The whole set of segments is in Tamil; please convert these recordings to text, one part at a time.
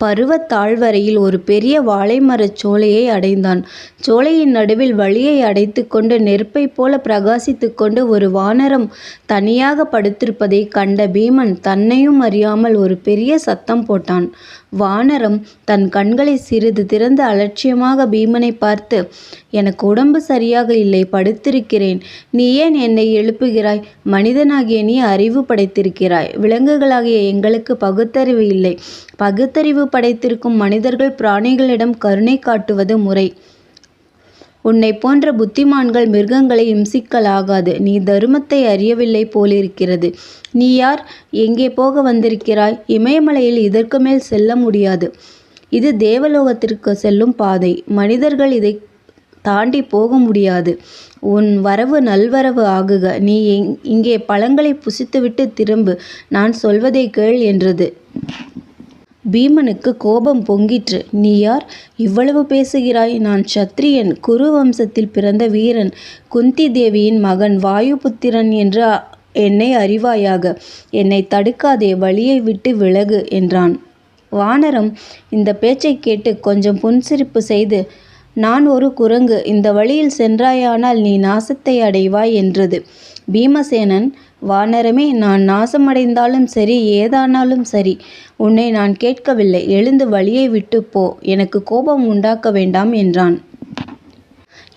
பருவத்தாழ்வரையில் ஒரு பெரிய வாழைமரச் சோலையை அடைந்தான். சோலையின் நடுவில் வழியை அடைத்துக் கொண்டு நெருப்பைப் போலப் பிரகாசித்துக் கொண்டு ஒரு வானரம் தனியாகப் படுத்திருப்பதைக் கண்ட பீமன் தன்னையும் அறியாமல் ஒரு பெரிய சத்தம் போட்டான். வானரம் தன் கண்களைச் சிறிது திறந்து அலட்சியமாக பீமனைப் பார்த்து எனக்கு உடம்பு சரியாக இல்லை படுத்திருக்கிறேன். நீ ஏன் என்னை எழுப்புகிறாய்? மனிதனாகிய நீ அறிவு படைத்திருக்கிறாய். விலங்குகளாகிய எங்களுக்குப் பகுத்தறிவு இல்லை. பகுத்தறிவு படைத்திருக்கும் மனிதர்கள் பிராணிகளிடம் கருணை காட்டுவது முறை. உன்னைப் போன்ற புத்திமான்கள் மிருகங்களை இம்சிக்கலாகாது. நீ தருமத்தை அறியவில்லை போலிருக்கிறது. நீ யார்? எங்கே போக வந்திருக்கிறாய்? இமயமலையில் இதற்கு மேல் செல்ல முடியாது. இது தேவலோகத்திற்கு செல்லும் பாதை. மனிதர்கள் இதை தாண்டிப் போக முடியாது. உன் வரவு நல்வரவு ஆகுக. நீ இங்கே பழங்களை புசித்துவிட்டு திரும்பு. நான் சொல்வதைக் கேள் என்றது. பீமனுக்கு கோபம் பொங்கிற்று. நீ யார்? இவ்வளவு பேசுகிறாய்? நான் சத்திரியன். குரு வம்சத்தில் பிறந்த வீரன். குந்தி தேவியின் மகன். வாயுபுத்திரன் என்று என்னை அறிவாயாக. என்னை தடுக்காதே. வழியை விட்டு விலகு என்றான். வானரம் இந்த பேச்சைக் கேட்டு கொஞ்சம் புன்சிரிப்பு செய்து நான் ஒரு குரங்கு. இந்த வழியில் சென்றாயானால் நீ நாசத்தை அடைவாய் என்றது. பீமசேனன் வானரமே நான் நாசமடைந்தாலும் சரி ஏதானாலும் சரி உன்னை நான் கேட்கவில்லை. எழுந்து வழியை விட்டுப் போ. எனக்கு கோபம் உண்டாக்க வேண்டாம் என்றான்.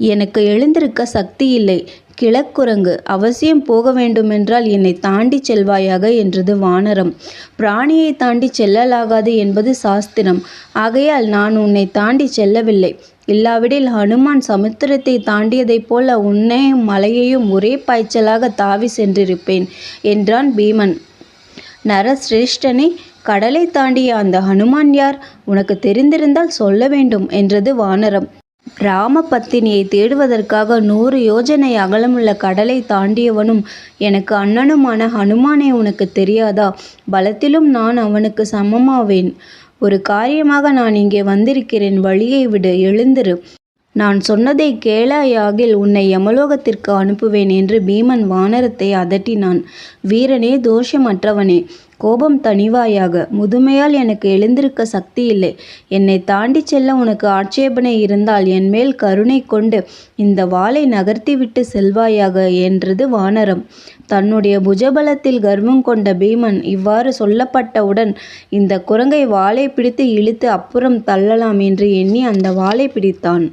எனக்கு எழுந்திருக்க சக்தி இல்லை கிழக்குரங்கு. அவசியம் போக வேண்டுமென்றால் என்னை தாண்டிச் செல்வாயாக என்றது வானரம். பிராணியைத் தாண்டிச் செல்லலாகாது என்பது சாஸ்திரம். ஆகையால் நான் உன்னை தாண்டிச் செல்லவில்லை. இல்லாவிடில் ஹனுமான் சமுத்திரத்தைத் தாண்டியதைப் போல உன்னையும் மலையையும் ஒரே பாய்ச்சலாக தாவிச் சென்றிருப்பேன் என்றான் பீமன். நரசிரேஷ்டனே கடலைத் தாண்டிய அந்த ஹனுமான் யார்? உனக்கு தெரிந்திருந்தால் சொல்ல வேண்டும் என்றது வானரம். ராமபத்தினியை தேடுவதற்காக நூறு யோஜனை அகலமுள்ள கடலை தாண்டியவனும் எனக்கு அண்ணனுமான ஹனுமானே உனக்கு தெரியாதா? பலத்திலும் நான் அவனுக்கு சமமாவேன். ஒரு காரியமாக நான் இங்கே வந்திருக்கிறேன். வழியை விடு. எழுந்திரு. நான் சொன்னதை கேளாயாகில் உன்னை யமலோகத்திற்கு அனுப்புவேன் என்று பீமன் வானரத்தை அதட்டினான். வீரனே தோஷமற்றவனே கோபம் தணிவாயாக. முதுமையால் எனக்கு எழுந்திருக்க சக்தி இல்லை என்னைத் தாண்டிச் செல்ல உனக்கு ஆட்சேபனை இருந்தால் என்மேல் கருணை கொண்டு இந்த வாளை நகர்த்திவிட்டு செல்வாயாக என்றது வானரம். தன்னுடைய புஜபலத்தில் கர்வம் கொண்ட பீமன் இவ்வாறு சொல்லப்பட்டவுடன் இந்த குரங்கை வாளை பிடித்து இழுத்து அப்புறம் தள்ளலாம் என்று எண்ணி அந்த வாளை பிடித்தான்.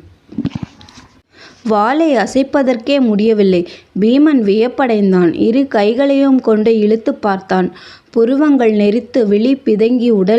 வாளை அசைப்பதற்கே முடியவில்லை. பீமன் வியப்படைந்தான். இரு கைகளையும் கொண்டு இழுத்துப் பார்த்தான். புருவங்கள் நெரித்து விழி பிதுங்கி உடல்